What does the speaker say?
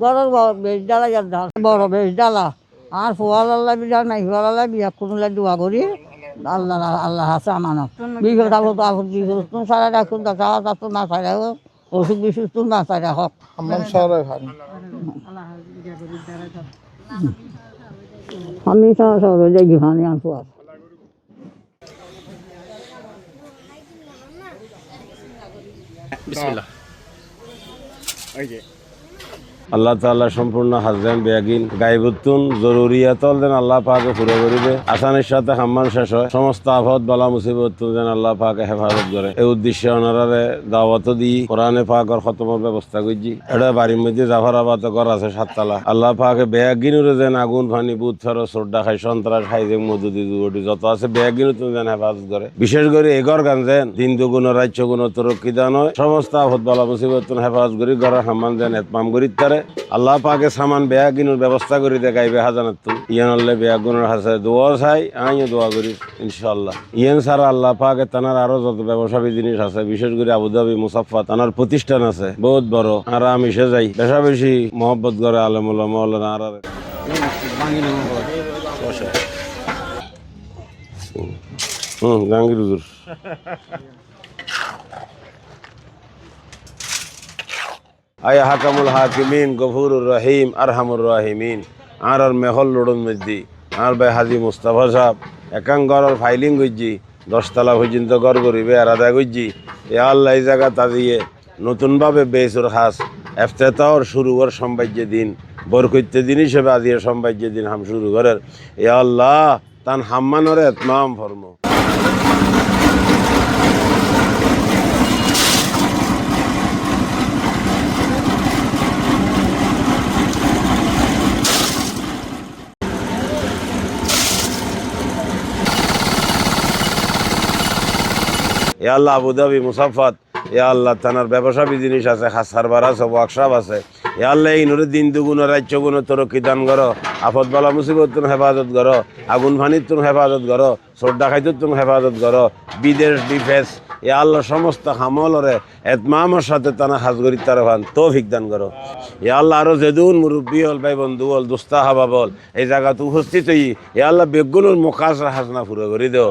গরর বেশ ডালা যার ধান বড় বেশ ডালা আর ফোয়াল আল্লাহ বিয়া নাই ফোয়াল আল্লাহ বিয়া কোনলে দোয়া করি। আল্লাহ আল্লাহ আছে আমানত। বিপদ আপদ আপদ তুমি সারা রাখুন তা চাওয়া তা তো না সারা হোক অসুখ বিসুখ তুমি না সারা হোক। হাম্মাম শহরে খান আমি সব দেখি ভানি আনব আর বিসমিল্লাহ। আল্লাহ তাআলা সম্পূর্ণ হাজরেন বেয়াগিন গাইবুত্তুন জরুরিয়াতল যেন আল্লাহ পাকে পুরো করিবে আসানের সাথে হাম্মান শেষ হয়। সমস্ত আফত, বালা, মুসিবত যেন আল্লাহ পাকে হেফাজত করে। এই উদ্দেশ্যে ওনারে দাওয়াত দি কোরআনে পাকর খতমের ব্যবস্থা করছি। এটা বাড়ির মধ্যে জাফরাবাদ ঘর আছে সাততলা। আল্লাহ পাকে বেয়াগিনুরে যেন আগুন, ফানি, বুধ, ফেরো সোডা খাই সন্ত্রাস খাই যে মধুদি দুগটি যত আছে বেয়াগিনু তুমি যেন হেফাজত করে। বিশেষ করে এগর গান যেন দিন দুগুণ রাজ্য গুণ তরক্কি দান সমস্ত আফত, বালা, মুসিবত হেফাজত করি, ঘরের হাম্মান যেন এতমাম করি। তারে আল্লাহ পাকে সামান বেয়া কিনুর ব্যবস্থা করে দেখাইবে হাজানাত তুম ইয়ান আল্লাহ বেয়া গুণের হাসে দোয়া চাই, আমিও দোয়া করি ইনশাল্লাহ ইয়ান ছাড়া আল্লাহ পাকে তানার আরও যত ব্যবসায়ী জিনিস আছে, বিশেষ করে আবুধাবি মুসাফা তানার প্রতিষ্ঠান আছে, বহুত বড়। আর আমি সে যাই। বেশা বেশি মহব্বত করে আলমুল্লাহ মৌলানা আর হুম জাহাঙ্গীর আয় হাকামুল হাকিমিন, গফুরুর রহিম, আরহামুর রাহিমিন। আর আর মেহল লোড়ন মধ্যে আর ভাই হাজি মুস্তাফা সাহেব একাং গড়র ফাইলিং করছি দশতলা পর্যন্ত গড় করিবে আর আদায় করছি এ আল্লাহ জায়গা তাজিয়ে নতুনভাবে বেসুর হাস এফতেতাওর শুরু কর সম্ভাজ্য দিন। বরকৈত্য দিন হিসেবে আজিয়ে সম্ভাজ্য দিন হাম শুরু করার এ আল্লাহ, তান হাম্মানরে এতমাম ফর্ম। এ আল্লাহ আবুধাবি মুসাফাত এ আল্লাহ তানার ব্যবসাবী জিনিস আছে হাসারবার আছে, ওয়ার্কশপ আছে। এ আল্লাহ এই নুরে দিন দুগুণ, রাজ্য গুণ তরক্কি দান করো। আফত বালা মুসিবত তুমি হেফাজত করো। আগুন ফানির তুমি হেফাজত করো। সোডা খাইতে তুমি হেফাজত করো। বিদেশ, ডিফেন্স, এ আল্লাহ সমস্ত হামলরে, এতমামের সাথে তানা হাজগরি তার ভান তৌফিক দান করো। এ আল্লাহ আরও যেদুন মুরব্বী হল, ভাই বন্ধু হল দুস্তা হাবা বল, এই জায়গাতে উপস্থিত হই। এ আল্লাহ বেগুনের মোকাশ হাসনা পুরো করে দেও।